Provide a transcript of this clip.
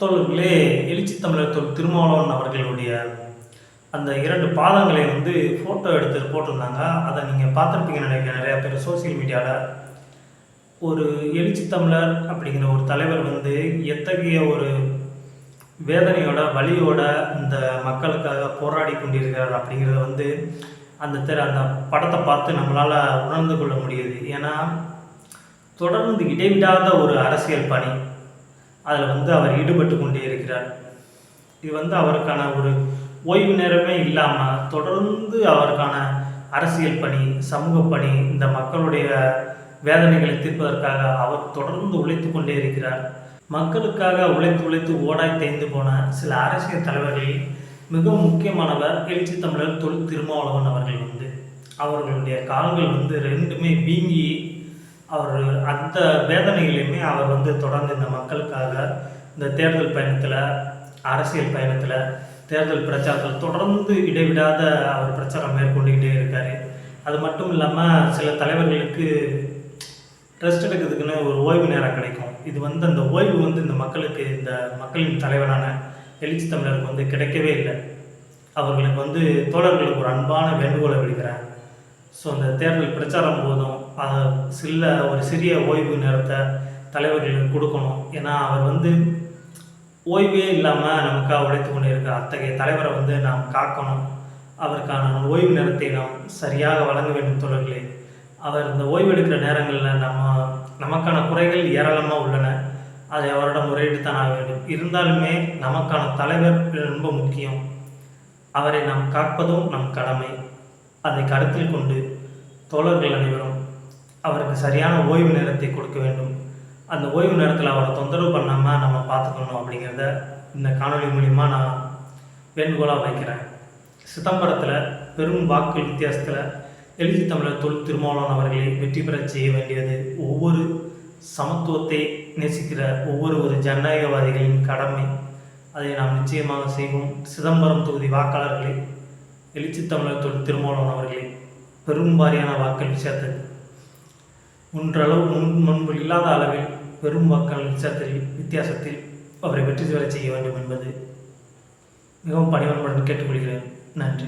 தோழர்களே எழுச்சி தமிழர் தொல் திருமாவளவன் அவர்களுடைய அந்த இரண்டு பாதங்களை வந்து ஃபோட்டோ எடுத்து போட்டிருந்தாங்க. அதை நீங்கள் பார்த்துருப்பீங்கன்னு நினைக்கிறேன் நிறையா பேர் சோஷியல் மீடியாவில் ஒரு எழுச்சி தமிழர் அப்படிங்கிற ஒரு தலைவர் வந்து எத்தகைய ஒரு வேதனையோட வழியோட இந்த மக்களுக்காக போராடி கொண்டிருக்கிறார் அப்படிங்கிறத வந்து அந்த தெர அந்த படத்தை பார்த்து நம்மளால் உணர்ந்து கொள்ள முடியுது. ஏன்னா தொடர்ந்து இடைவிடாத ஒரு அரசியல் பணி. அதில் வந்து அவர் ஈடுபட்டு கொண்டே இருக்கிறார். இது வந்து அவருக்கான ஒரு ஓய்வு நேரமே இல்லாமல் தொடர்ந்து அவருக்கான அரசியல் பணி சமூக பணி இந்த மக்களுடைய வேதனைகளை தீர்ப்பதற்காக அவர் தொடர்ந்து உழைத்து கொண்டே இருக்கிறார். மக்களுக்காக உழைத்து உழைத்து ஓடாய் தேய்ந்து போன சில அரசியல் தலைவர்களில் மிகவும் முக்கியமானவர் எழுச்சி தமிழர் தொழில் திருமாவளவன் அவர்கள் வந்து அவர்களுடைய கால்கள் வந்து ரெண்டுமே வீங்கி அவர் அந்த வேதனையிலையுமே அவர் வந்து தொடர்ந்து இந்த மக்களுக்காக இந்த தேர்தல் பயணத்தில் அரசியல் பயணத்தில் தேர்தல் பிரச்சாரத்தில் தொடர்ந்து இடைவிடாத அவர் பிரச்சாரம் மேற்கொண்டுக்கிட்டே இருக்கார். அது மட்டும் இல்லாமல் சில தலைவர்களுக்கு ரெஸ்ட் எடுக்கிறதுக்குன்னு ஒரு ஓய்வு நேரம் கிடைக்கும். இது வந்து அந்த ஓய்வு வந்து இந்த மக்களுக்கு இந்த மக்களின் தலைவரான எழுச்சி தமிழருக்கு வந்து கிடைக்கவே இல்லை. அவர்களுக்கு வந்து தோழர்களுக்கு ஒரு அன்பான வேண்டுகோளை விடுக்கிறேன். ஸோ அந்த தேர்தல் பிரச்சாரம் போதும் சில்ல ஒரு சிறிய ஓய்வு நேரத்தை தலைவர்களுக்கு கொடுக்கணும். ஏன்னா அவர் வந்து ஓய்வே இல்லாமல் நமக்காக உழைத்து கொண்டு இருக்க அத்தகைய தலைவரை வந்து நாம் காக்கணும். அவருக்கான ஓய்வு நேரத்தை நாம் சரியாக வழங்க வேண்டும் தொடர்களே அவர் இந்த ஓய்வு எடுக்கிற நேரங்களில் நம்ம நமக்கான குறைகள் ஏராளமாக உள்ளன. அதை அவரிடம் முறையிட்டு ஆக வேண்டும். இருந்தாலுமே நமக்கான தலைவர் ரொம்ப முக்கியம். அவரை நாம் காப்பதும் நம் கடமை. அதை கருத்தில் கொண்டு தோழர்கள் அனைவரும் அவருக்கு சரியான ஓய்வு நேரத்தை கொடுக்க வேண்டும். அந்த ஓய்வு நேரத்தில் அவரை தொந்தரவு பண்ணாமல் நம்ம பார்த்துக்கணும் அப்படிங்கிறத இந்த காணொலி மூலிமா நான் வேண்டுகோளாக வைக்கிறேன். சிதம்பரத்தில் பெரும் வாக்கு வித்தியாசத்தில் எழுதி தமிழர் தொல் திருமாவளவன் அவர்களை வெற்றி பெறச் செய்ய வேண்டியது ஒவ்வொரு சமத்துவத்தை நேசிக்கிற ஒவ்வொரு ஒரு ஜனநாயகவாதிகளின் கடமை. அதை நாம் நிச்சயமாக செய்வோம். சிதம்பரம் தொகுதி வாக்காளர்களை எழுச்சி தமிழர் தொல் திருமாவளவன் அவர்களை பெரும்பாரியான வாக்கள் ஒன்றளவு முன்றளவு முன் முன்பு இல்லாத அளவில் பெரும் வாக்கள் வித்தியாசத்தில் வித்தியாசத்தில் அவரை வெற்றி பெறச் செய்ய வேண்டும் என்பது மிகவும் பணிவன்புடன் கேட்டுக்கொள்கிறேன். நன்றி.